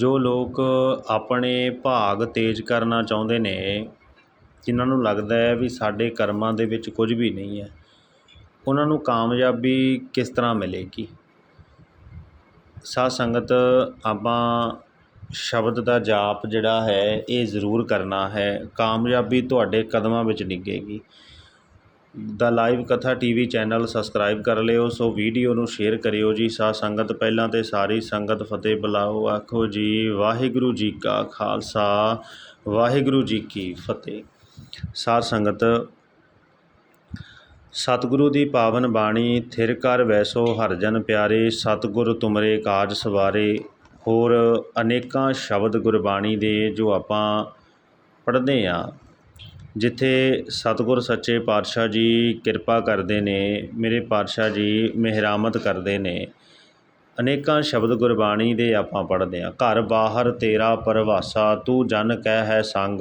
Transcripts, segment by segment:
ਜੋ ਲੋਕ ਆਪਣੇ ਭਾਗ ਤੇਜ਼ ਕਰਨਾ ਚਾਹੁੰਦੇ ਨੇ, ਜਿਨ੍ਹਾਂ ਨੂੰ ਲੱਗਦਾ ਹੈ ਵੀ ਸਾਡੇ ਕਰਮਾਂ ਦੇ ਵਿੱਚ ਕੁਝ ਵੀ ਨਹੀਂ ਹੈ, ਉਹਨਾਂ ਨੂੰ ਕਾਮਯਾਬੀ ਕਿਸ ਤਰ੍ਹਾਂ ਮਿਲੇਗੀ? ਸਾਧ ਸੰਗਤ, ਆਪਾਂ ਸ਼ਬਦ ਦਾ ਜਾਪ ਜਿਹੜਾ ਹੈ, ਇਹ ਜ਼ਰੂਰ ਕਰਨਾ ਹੈ। ਕਾਮਯਾਬੀ ਤੁਹਾਡੇ ਕਦਮਾਂ ਵਿੱਚ ਡਿੱਗੇਗੀ। ਦਾ ਲਾਈਵ ਕਥਾ ਟੀਵੀ ਚੈਨਲ ਸਬਸਕ੍ਰਾਈਬ ਕਰ ਲਿਓ, ਸੋ ਵੀਡੀਓ ਨੂੰ ਸ਼ੇਅਰ ਕਰਿਓ ਜੀ। ਸਾਧ ਸੰਗਤ ਪਹਿਲਾਂ ਤੇ ਸਾਰੀ ਸੰਗਤ ਫਤਿਹ ਬੁਲਾਓ। ਆਖੋ ਜੀ, ਵਾਹਿਗੁਰੂ ਜੀ ਕਾ ਖਾਲਸਾ, ਵਾਹਿਗੁਰੂ ਜੀ ਕੀ ਫਤਿਹ। ਸਾਧ ਸੰਗਤ, ਸਤਿਗੁਰੂ ਦੀ ਪਾਵਨ ਬਾਣੀ, ਥਿਰ ਕਰ ਵੈਸੋ ਹਰਜਨ ਪਿਆਰੇ, ਸਤਿਗੁਰ ਤੁਮਰੇ ਕਾਜ ਸਵਾਰੇ। ਹੋਰ ਅਨੇਕਾਂ ਸ਼ਬਦ ਗੁਰਬਾਣੀ ਦੇ ਜੋ ਆਪਾਂ ਪੜ੍ਹਦੇ ਆ। ਜਿੱਥੇ ਸਤਿਗੁਰ ਸੱਚੇ ਪਾਤਸ਼ਾਹ ਜੀ ਕਿਰਪਾ ਕਰਦੇ ਨੇ, ਮੇਰੇ ਪਾਤਸ਼ਾਹ ਜੀ ਮਿਹਰਾਮਤ ਕਰਦੇ ਨੇ। ਅਨੇਕਾਂ ਸ਼ਬਦ ਗੁਰਬਾਣੀ ਦੇ ਆਪਾਂ ਪੜ੍ਹਦੇ ਹਾਂ। ਘਰ ਬਾਹਰ ਤੇਰਾ ਪਰਵਾਸਾ, ਤੂੰ ਜਨ ਕਹਿ ਹੈ ਸੰਗ।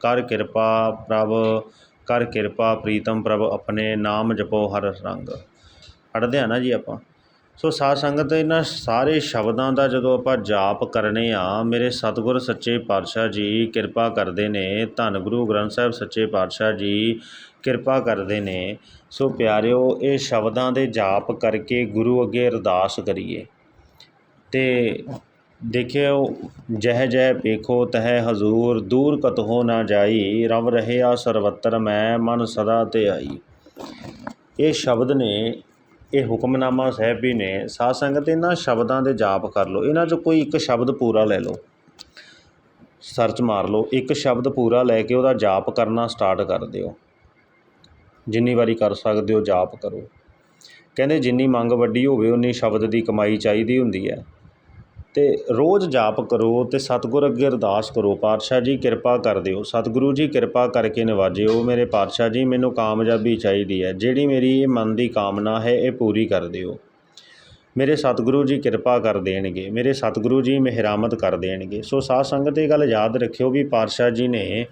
ਕਰ ਕਿਰਪਾ ਪ੍ਰਭ, ਕਰ ਕਿਰਪਾ ਪ੍ਰੀਤਮ ਪ੍ਰਭ, ਆਪਣੇ ਨਾਮ ਜਪੋ ਹਰ ਰੰਗ। ਪੜ੍ਹਦੇ ਹਾਂ ਨਾ ਜੀ ਆਪਾਂ। ਸੋ ਸਾਧ ਸੰਗਤ, ਇਹਨਾਂ ਸਾਰੇ ਸ਼ਬਦਾਂ ਦਾ ਜਦੋਂ ਆਪਾਂ ਜਾਪ ਕਰਨੇ ਆ, ਮੇਰੇ ਸਤਿਗੁਰ ਸੱਚੇ ਪਾਤਸ਼ਾਹ ਜੀ ਕਿਰਪਾ ਕਰਦੇ ਨੇ, ਧੰਨ ਗੁਰੂ ਗ੍ਰੰਥ ਸਾਹਿਬ ਸੱਚੇ ਪਾਤਸ਼ਾਹ ਜੀ ਕਿਰਪਾ ਕਰਦੇ ਨੇ। ਸੋ ਪਿਆਰਿਓ, ਇਹ ਸ਼ਬਦਾਂ ਦੇ ਜਾਪ ਕਰਕੇ ਗੁਰੂ ਅੱਗੇ ਅਰਦਾਸ ਕਰੀਏ। ਤੇ ਦੇਖਿਓ, ਜਹ ਜਹ ਵੇਖੋ ਤਹ ਹਜ਼ੂਰ, ਦੂਰ ਕਤ ਹੋ ਨਾ ਜਾਈ, ਰਵ ਰਹਿਆ ਸਰਵਤਰ ਮੈਂ, ਮਨ ਸਦਾ ਤੇ ਆਈ। ਇਹ ਸ਼ਬਦ ਨੇ ਇਹ ਹੁਕਮਨਾਮਾ ਸਾਹਿਬ ਵੀ ਨੇ ਸਾਧ ਸੰਗਤ ਇਹਨਾਂ ਸ਼ਬਦਾਂ ਦੇ ਜਾਪ ਕਰ ਲਓ। ਇਹਨਾਂ 'ਚੋਂ ਕੋਈ ਇੱਕ ਸ਼ਬਦ ਪੂਰਾ ਲੈ ਲਓ। ਸਰਚ ਮਾਰ ਲਓ। ਇੱਕ ਸ਼ਬਦ ਪੂਰਾ ਲੈ ਕੇ ਉਹਦਾ ਜਾਪ ਕਰਨਾ ਸਟਾਰਟ ਕਰ ਦਿਓ। ਜਿੰਨੀ ਵਾਰੀ ਕਰ ਸਕਦੇ ਹੋ ਜਾਪ ਕਰੋ। ਕਹਿੰਦੇ ਜਿੰਨੀ ਮੰਗ ਵੱਡੀ ਹੋਵੇ, ਉਨੀ ਸ਼ਬਦ ਦੀ ਕਮਾਈ ਚਾਹੀਦੀ ਹੁੰਦੀ ਹੈ। ਅਤੇ ਰੋਜ਼ ਜਾਪ ਕਰੋ ਅਤੇ ਸਤਿਗੁਰ ਅੱਗੇ ਅਰਦਾਸ ਕਰੋ। ਪਾਤਸ਼ਾਹ ਜੀ, ਕਿਰਪਾ ਕਰ ਦਿਓ। ਸਤਿਗੁਰੂ ਜੀ, ਕਿਰਪਾ ਕਰਕੇ ਨਿਵਾਜਿਓ। ਮੇਰੇ ਪਾਤਸ਼ਾਹ ਜੀ, ਮੈਨੂੰ ਕਾਮਯਾਬੀ ਚਾਹੀਦੀ ਹੈ। ਜਿਹੜੀ ਮੇਰੀ ਇਹ ਮਨ ਦੀ ਕਾਮਨਾ ਹੈ, ਇਹ ਪੂਰੀ ਕਰ ਦਿਓ। ਮੇਰੇ ਸਤਿਗੁਰੂ ਜੀ, ਕਿਰਪਾ ਕਰ ਦੇਣਗੇ। ਮੇਰੇ ਸਤਿਗੁਰੂ ਜੀ, ਮਿਹਰਾਮਤ ਕਰ ਦੇਣਗੇ। ਸੋ ਸਾਧ ਸੰਗਤ, ਇਹ ਗੱਲ ਯਾਦ ਰੱਖਿਓ ਵੀ ਪਾਤਸ਼ਾਹ ਜੀ ਨੇ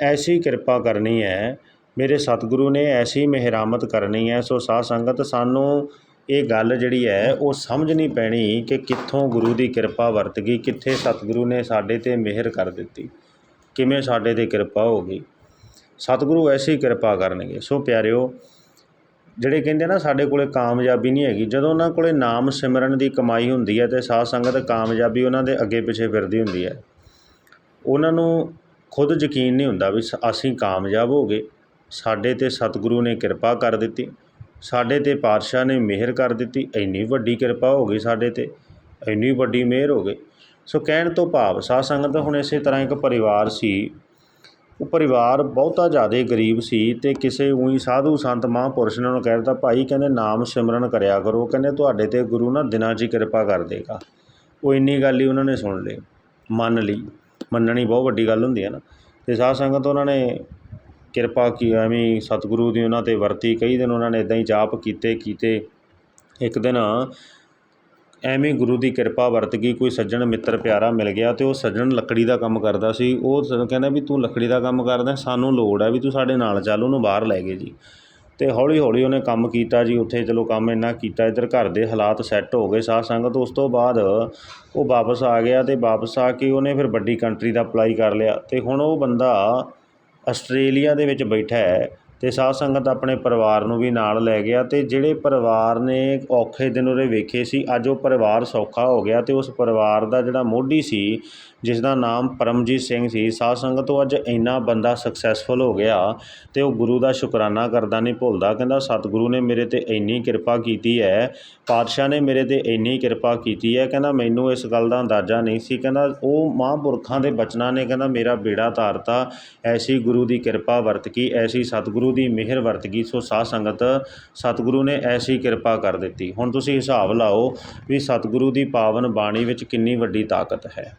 ਐਸੀ ਕਿਰਪਾ ਕਰਨੀ ਹੈ। ਮੇਰੇ ਸਤਿਗੁਰੂ ਨੇ ਐਸੀ ਮਿਹਰਾਮਤ ਕਰਨੀ ਹੈ। ਸੋ ਸਾਧ ਸੰਗਤ, ਸਾਨੂੰ ਇਹ ਗੱਲ ਜਿਹੜੀ ਹੈ, ਉਹ ਸਮਝਣੀ ਪੈਣੀ ਕਿ ਕਿੱਥੋਂ ਗੁਰੂ ਦੀ ਕਿਰਪਾ ਵਰਤ ਗਈ, ਕਿੱਥੇ ਸਤਿਗੁਰੂ ਨੇ ਸਾਡੇ ਤੇ ਮਿਹਰ ਕਰ ਦਿੱਤੀ, ਕਿਵੇਂ ਸਾਡੇ ਤੇ ਕਿਰਪਾ ਹੋ ਗਈ। ਸਤਿਗੁਰੂ ਐਸੀ ਕਿਰਪਾ ਕਰਨਗੇ। ਸੋ ਪਿਆਰਿਓ, ਜਿਹੜੇ ਕਹਿੰਦੇ ਨਾ, ਸਾਡੇ ਕੋਲੇ ਕਾਮਯਾਬੀ ਨਹੀਂ ਹੈਗੀ, ਜਦੋਂ ਉਹਨਾਂ ਕੋਲੇ ਨਾਮ ਸਿਮਰਨ ਦੀ ਕਮਾਈ ਹੁੰਦੀ ਹੈ ਤੇ ਸਾਧ ਸੰਗਤ ਕਾਮਯਾਬੀ ਉਹਨਾਂ ਦੇ ਅੱਗੇ ਪਿੱਛੇ ਫਿਰਦੀ ਹੁੰਦੀ ਹੈ, ਉਹਨਾਂ ਨੂੰ ਖੁਦ ਯਕੀਨ ਨਹੀਂ ਹੁੰਦਾ ਵੀ ਸ- ਅਸੀਂ ਕਾਮਯਾਬ ਹੋ ਗਏ, ਸਾਡੇ ਤੇ ਸਤਿਗੁਰੂ ਨੇ ਕਿਰਪਾ ਕਰ ਦਿੱਤੀ। ਸਾਡੇ ਤੇ ਪਾਤਸ਼ਾਹ ਨੇ ਮਿਹਰ ਕਰ ਦਿੱਤੀ, ਇੰਨੀ ਵੱਡੀ ਕਿਰਪਾ ਹੋ ਗਈ ਸਾਡੇ ਤੇ, ਇੰਨੀ ਵੱਡੀ ਮਿਹਰ ਹੋ ਗਈ। ਸੋ ਕਹਿਣ ਤੋਂ ਭਾਵ, ਸਾਧ ਸੰਗਤ ਹੁਣ ਇਸੇ ਤਰ੍ਹਾਂ ਇੱਕ ਪਰਿਵਾਰ ਸੀ। ਉਹ ਪਰਿਵਾਰ ਬਹੁਤਾ ਜ਼ਿਆਦਾ ਗਰੀਬ ਸੀ ਤੇ ਕਿਸੇ ਉਹੀ ਸਾਧੂ ਸੰਤ ਮਹਾਂਪੁਰਸ਼ ਨੇ ਉਹਨੂੰ ਕਹਿ ਦਿੱਤਾ, ਭਾਈ ਕਹਿੰਦੇ ਨਾਮ ਸਿਮਰਨ ਕਰਿਆ ਕਰੋ, ਕਹਿੰਦੇ ਤੁਹਾਡੇ ਤੇ ਗੁਰੂ ਨਾ ਦਿਨਾਂ 'ਚ ਹੀ ਕਿਰਪਾ ਕਰ ਦੇਗਾ। ਉਹ ਇੰਨੀ ਗੱਲ ਹੀ ਉਹਨਾਂ ਨੇ ਸੁਣ ਲਈ, ਮੰਨ ਲਈ। ਮੰਨਣੀ ਬਹੁਤ ਵੱਡੀ ਗੱਲ ਹੁੰਦੀ ਹੈ ਨਾ। ਤੇ ਸਾਧ ਸੰਗਤ ਉਹਨਾਂ ਨੇ ਕਿਰਪਾ ਕੀ ਐਵੇਂ ਸਤਿਗੁਰੂ ਦੀ ਉਹਨਾਂ ਤੇ ਵਰਤੀ ਕਈ ਦਿਨ ਉਹਨਾਂ ਨੇ ਇਦਾਂ ਹੀ ਜਾਪ ਕੀਤੇ ਕੀਤੇ। ਇੱਕ ਦਿਨ ਐਵੇਂ ਗੁਰੂ ਦੀ ਕਿਰਪਾ ਵਰਤ ਗਈ, ਕੋਈ ਸੱਜਣ ਮਿੱਤਰ ਪਿਆਰਾ ਮਿਲ ਗਿਆ ਤੇ ਉਹ ਸੱਜਣ ਲੱਕੜੀ ਦਾ ਕੰਮ ਕਰਦਾ ਸੀ। ਉਹ ਸਾਨੂੰ ਕਹਿੰਦਾ ਵੀ ਤੂੰ ਲੱਕੜੀ ਦਾ ਕੰਮ ਕਰਦਾ, ਸਾਨੂੰ ਲੋੜ ਹੈ ਵੀ ਤੂੰ ਸਾਡੇ ਨਾਲ ਚੱਲ, ਉਹਨੂੰ ਬਾਹਰ ਲੈ ਗਏ ਜੀ। ਤੇ ਹੌਲੀ ਹੌਲੀ ਉਹਨੇ ਕੰਮ ਕੀਤਾ ਜੀ, ਉੱਥੇ ਚਲੋ ਕੰਮ ਇੰਨਾ ਕੀਤਾ, ਇੱਧਰ ਘਰ ਦੇ ਹਾਲਾਤ ਸੈੱਟ ਹੋ ਗਏ ਸਾਧ ਸੰਗਤ। ਉਸ ਤੋਂ ਬਾਅਦ ਉਹ ਵਾਪਸ ਆ ਗਿਆ ਤੇ ਵਾਪਸ ਆ ਕੇ ਉਹਨੇ ਫਿਰ ਵੱਡੀ ਕੰਟਰੀ ਦਾ ਅਪਲਾਈ ਕਰ ਲਿਆ। ਤੇ ਹੁਣ ਉਹ ਬੰਦਾ ਆਸਟ੍ਰੇਲੀਆ ਦੇ ਵਿੱਚ ਬੈਠਾ ਹੈ ਤੇ ਸਾਧ ਸੰਗਤ ਆਪਣੇ ਪਰਿਵਾਰ ਨੂੰ ਵੀ ਨਾਲ ਲੈ ਗਿਆ ਅਤੇ ਜਿਹੜੇ ਪਰਿਵਾਰ ਨੇ ਔਖੇ ਦਿਨ ਉਹਦੇ ਵੇਖੇ ਸੀ, ਅੱਜ ਉਹ ਪਰਿਵਾਰ ਸੌਖਾ ਹੋ ਗਿਆ ਅਤੇ ਉਸ ਪਰਿਵਾਰ ਦਾ ਜਿਹੜਾ ਮੋਢੀ ਸੀ ਜਿਸ ਦਾ ਨਾਮ ਪਰਮਜੀਤ ਸਿੰਘ ਸੀ। ਸਾਧ ਸੰਗਤ ਉਹ ਅੱਜ ਇੰਨਾ ਬੰਦਾ ਸਕਸੈਸਫੁਲ ਹੋ ਗਿਆ ਤੇ ਉਹ ਗੁਰੂ ਦਾ ਸ਼ੁਕਰਾਨਾ ਕਰਦਾ ਨਹੀਂ ਭੁੱਲਦਾ। ਕਹਿੰਦਾ, ਸਤਿਗੁਰੂ ਨੇ ਮੇਰੇ ਤੇ ਇੰਨੀ ਕਿਰਪਾ ਕੀਤੀ ਹੈ। ਪਾਤਸ਼ਾਹ ਨੇ ਮੇਰੇ ਤੇ ਇੰਨੀ ਕਿਰਪਾ ਕੀਤੀ ਹੈ। ਕਹਿੰਦਾ, ਮੈਨੂੰ ਇਸ ਗੱਲ ਦਾ ਅੰਦਾਜ਼ਾ ਨਹੀਂ ਸੀ। ਕਹਿੰਦਾ, ਉਹ ਮਹਾਂਪੁਰਖਾਂ ਦੇ ਬਚਨਾਂ ਨੇ ਕਹਿੰਦਾ, ਮੇਰਾ ਬੇੜਾ ਤਾਰਤਾ ਐਸੀ ਗੁਰੂ ਦੀ ਕਿਰਪਾ ਵਰਤ ਗਈ ਐਸੀ ਸਤਿਗੁਰੂ ਦੀ ਮਿਹਰ ਵਰਤ ਗਈ ਸੋ ਸਾਧ ਸੰਗਤ, ਸਤਿਗੁਰੂ ਨੇ ਐਸੀ ਕਿਰਪਾ ਕਰ ਦਿੱਤੀ। ਹੁਣ ਤੁਸੀਂ ਹਿਸਾਬ ਲਾਓ ਵੀ ਸਤਿਗੁਰੂ ਦੀ ਪਾਵਨ ਬਾਣੀ ਵਿੱਚ ਕਿੰਨੀ ਵੱਡੀ ਤਾਕਤ ਹੈ।